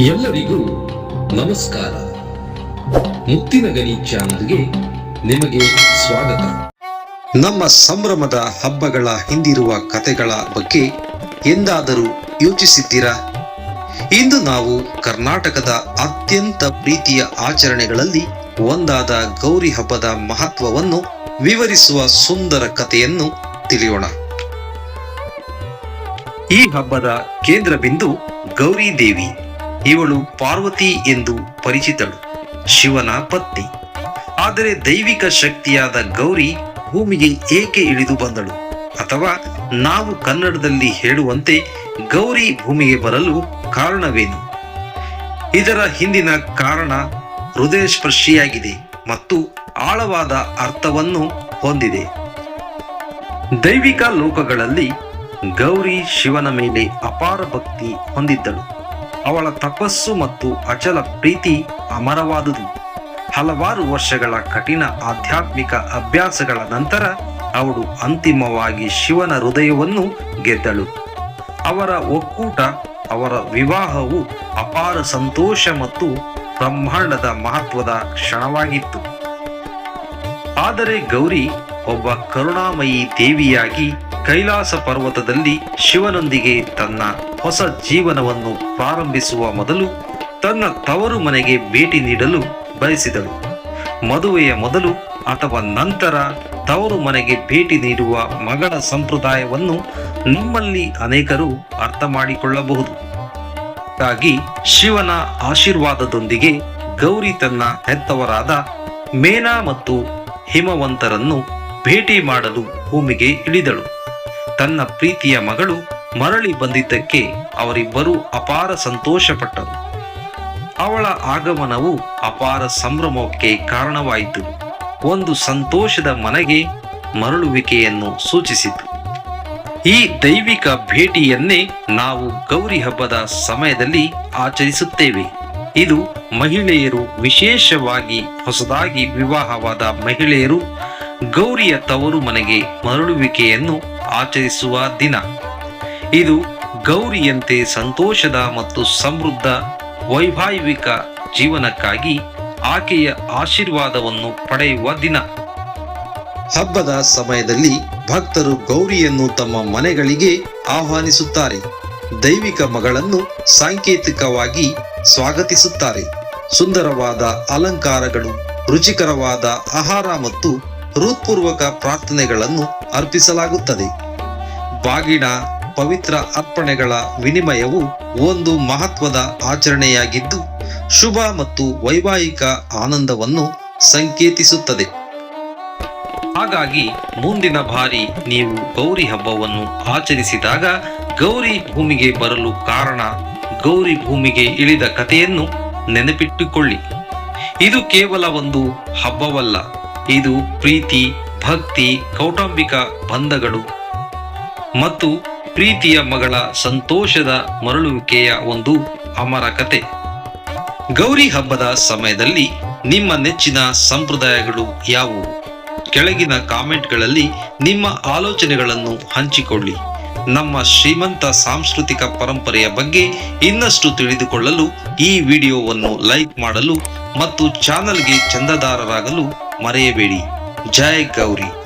ಎಲ್ಲರಿಗೂ ನಮಸ್ಕಾರ. ಮುತ್ತಿನ ಗಣಿ ಚಾನಲ್ಗೆ ನಿಮಗೆ ಸ್ವಾಗತ. ನಮ್ಮ ಸಂಭ್ರಮದ ಹಬ್ಬಗಳ ಹಿಂದಿರುವ ಕಥೆಗಳ ಬಗ್ಗೆ ಎಂದಾದರೂ ಯೋಚಿಸಿದ್ದೀರಾ? ಇಂದು ನಾವು ಕರ್ನಾಟಕದ ಅತ್ಯಂತ ಪ್ರೀತಿಯ ಆಚರಣೆಗಳಲ್ಲಿ ಒಂದಾದ ಗೌರಿ ಹಬ್ಬದ ಮಹತ್ವವನ್ನು ವಿವರಿಸುವ ಸುಂದರ ಕಥೆಯನ್ನು ತಿಳಿಯೋಣ. ಈ ಹಬ್ಬದ ಕೇಂದ್ರ ಬಿಂದು ಗೌರಿ ದೇವಿ. ಇವಳು ಪಾರ್ವತಿ ಎಂದು ಪರಿಚಿತಳು. ಶಿವನ ಪತ್ನಿ. ಆದರೆ ದೈವಿಕ ಶಕ್ತಿಯಾದ ಗೌರಿ ಭೂಮಿಗೆ ಏಕೆ ಇಳಿದು ಬಂದಳು? ಅಥವಾ ನಾವು ಕನ್ನಡದಲ್ಲಿ ಹೇಳುವಂತೆ ಗೌರಿ ಭೂಮಿಗೆ ಬರಲು ಕಾರಣವೇನು? ಇದರ ಹಿಂದಿನ ಕಾರಣ ಹೃದಯ ಸ್ಪರ್ಶಿಯಾಗಿದೆ ಮತ್ತು ಆಳವಾದ ಅರ್ಥವನ್ನು ಹೊಂದಿದೆ. ದೈವಿಕ ಲೋಕಗಳಲ್ಲಿ ಗೌರಿ ಶಿವನ ಮೇಲೆ ಅಪಾರ ಭಕ್ತಿ ಹೊಂದಿದ್ದಳು. ಅವಳ ತಪಸ್ಸು ಮತ್ತು ಅಚಲ ಪ್ರೀತಿ ಅಮರವಾದುದು. ಹಲವಾರು ವರ್ಷಗಳ ಕಠಿಣ ಆಧ್ಯಾತ್ಮಿಕ ಅಭ್ಯಾಸಗಳ ನಂತರ ಅವಳು ಅಂತಿಮವಾಗಿ ಶಿವನ ಹೃದಯವನ್ನು ಗೆದ್ದಳು. ಅವರ ಒಕ್ಕೂಟ, ಅವರ ವಿವಾಹವು ಅಪಾರ ಸಂತೋಷ ಮತ್ತು ಬ್ರಹ್ಮಾಂಡದ ಮಹತ್ವದ ಕ್ಷಣವಾಗಿತ್ತು. ಆದರೆ ಗೌರಿ ಒಬ್ಬ ಕರುಣಾಮಯಿ ದೇವಿಯಾಗಿ ಕೈಲಾಸ ಪರ್ವತದಲ್ಲಿ ಶಿವನೊಂದಿಗೆ ತನ್ನ ಹೊಸ ಜೀವನವನ್ನು ಪ್ರಾರಂಭಿಸುವ ಮೊದಲು ತನ್ನ ತವರು ಮನೆಗೆ ಭೇಟಿ ನೀಡಲು ಬಯಸಿದಳು. ಮದುವೆಯ ಮೊದಲು ಅಥವಾ ನಂತರ ತವರು ಮನೆಗೆ ಭೇಟಿ ನೀಡುವ ಮಗಳ ಸಂಪ್ರದಾಯವನ್ನು ನಮ್ಮಲ್ಲಿ ಅನೇಕರು ಅರ್ಥ ಮಾಡಿಕೊಳ್ಳಬಹುದು. ಹಾಗಾಗಿ ಶಿವನ ಆಶೀರ್ವಾದದೊಂದಿಗೆ ಗೌರಿ ತನ್ನ ಹೆತ್ತವರಾದ ಮೇನಾ ಮತ್ತು ಹಿಮವಂತರನ್ನು ಭೇಟಿ ಮಾಡಲು ಭೂಮಿಗೆ ಇಳಿದಳು. ತನ್ನ ಪ್ರೀತಿಯ ಮಗಳು ಮರಳಿ ಬಂದಿದ್ದಕ್ಕೆ ಅವರಿಬ್ಬರೂ ಅಪಾರ ಸಂತೋಷಪಟ್ಟರು. ಅವಳ ಆಗಮನವು ಅಪಾರ ಸಂಭ್ರಮಕ್ಕೆ ಕಾರಣವಾಯಿತು. ಒಂದು ಸಂತೋಷದ ಮನೆಗೆ ಮರಳುವಿಕೆಯನ್ನು ಸೂಚಿಸಿತು. ಈ ದೈವಿಕ ಭೇಟಿಯನ್ನೇ ನಾವು ಗೌರಿ ಹಬ್ಬದ ಸಮಯದಲ್ಲಿ ಆಚರಿಸುತ್ತೇವೆ. ಇದು ಮಹಿಳೆಯರು ವಿಶೇಷವಾಗಿ ಹೊಸದಾಗಿ ವಿವಾಹವಾದ ಮಹಿಳೆಯರು ಗೌರಿಯ ತವರು ಮನೆಗೆ ಮರಳುವಿಕೆಯನ್ನು ಆಚರಿಸುವ ದಿನ. ಇದು ಗೌರಿಯಂತೆ ಸಂತೋಷದ ಮತ್ತು ಸಮೃದ್ಧ ವೈಭಾವಿಕ ಜೀವನಕ್ಕಾಗಿ ಆಕೆಯ ಆಶೀರ್ವಾದವನ್ನು ಪಡೆಯುವ ದಿನ. ಹಬ್ಬದ ಸಮಯದಲ್ಲಿ ಭಕ್ತರು ಗೌರಿಯನ್ನು ತಮ್ಮ ಮನೆಗಳಿಗೆ ಆಹ್ವಾನಿಸುತ್ತಾರೆ. ದೈವಿಕ ಮಗಳನ್ನು ಸಾಂಕೇತಿಕವಾಗಿ ಸ್ವಾಗತಿಸುತ್ತಾರೆ. ಸುಂದರವಾದ ಅಲಂಕಾರಗಳು, ರುಚಿಕರವಾದ ಆಹಾರ ಮತ್ತು ಹೃತ್ಪೂರ್ವಕ ಪ್ರಾರ್ಥನೆಗಳನ್ನು ಅರ್ಪಿಸಲಾಗುತ್ತದೆ. ಬಾಗಿಣ ಪವಿತ್ರ ಅರ್ಪಣೆಗಳ ವಿನಿಮಯವು ಒಂದು ಮಹತ್ವದ ಆಚರಣೆಯಾಗಿದ್ದು, ಶುಭ ಮತ್ತು ವೈವಾಹಿಕ ಆನಂದವನ್ನು ಸಂಕೇತಿಸುತ್ತದೆ. ಹಾಗಾಗಿ ಮುಂದಿನ ಬಾರಿ ನೀವು ಗೌರಿ ಹಬ್ಬವನ್ನು ಆಚರಿಸಿದಾಗ ಗೌರಿ ಭೂಮಿಗೆ ಬರಲು ಕಾರಣ ಗೌರಿ ಭೂಮಿಗೆ ಇಳಿದ ಕಥೆಯನ್ನು ನೆನಪಿಟ್ಟುಕೊಳ್ಳಿ. ಇದು ಕೇವಲ ಒಂದು ಹಬ್ಬವಲ್ಲ, ಇದು ಪ್ರೀತಿ, ಭಕ್ತಿ, ಕೌಟುಂಬಿಕ ಬಂಧಗಳು ಮತ್ತು ಪ್ರೀತಿಯ ಮಗಳ ಸಂತೋಷದ ಮರಳುವಿಕೆಯ ಒಂದು ಅಮರ ಕತೆ. ಗೌರಿ ಹಬ್ಬದ ಸಮಯದಲ್ಲಿ ನಿಮ್ಮ ನೆಚ್ಚಿನ ಸಂಪ್ರದಾಯಗಳು ಯಾವುವು? ಕೆಳಗಿನ ಕಾಮೆಂಟ್ಗಳಲ್ಲಿ ನಿಮ್ಮ ಆಲೋಚನೆಗಳನ್ನು ಹಂಚಿಕೊಳ್ಳಿ. ನಮ್ಮ ಶ್ರೀಮಂತ ಸಾಂಸ್ಕೃತಿಕ ಪರಂಪರೆಯ ಬಗ್ಗೆ ಇನ್ನಷ್ಟು ತಿಳಿದುಕೊಳ್ಳಲು ಈ ವಿಡಿಯೋವನ್ನು ಲೈಕ್ ಮಾಡಲು ಮತ್ತು ಚಾನಲ್ಗೆ ಚಂದದಾರರಾಗಲು ಮರೆಯಬೇಡಿ. ಜಯ ಗೌರಿ.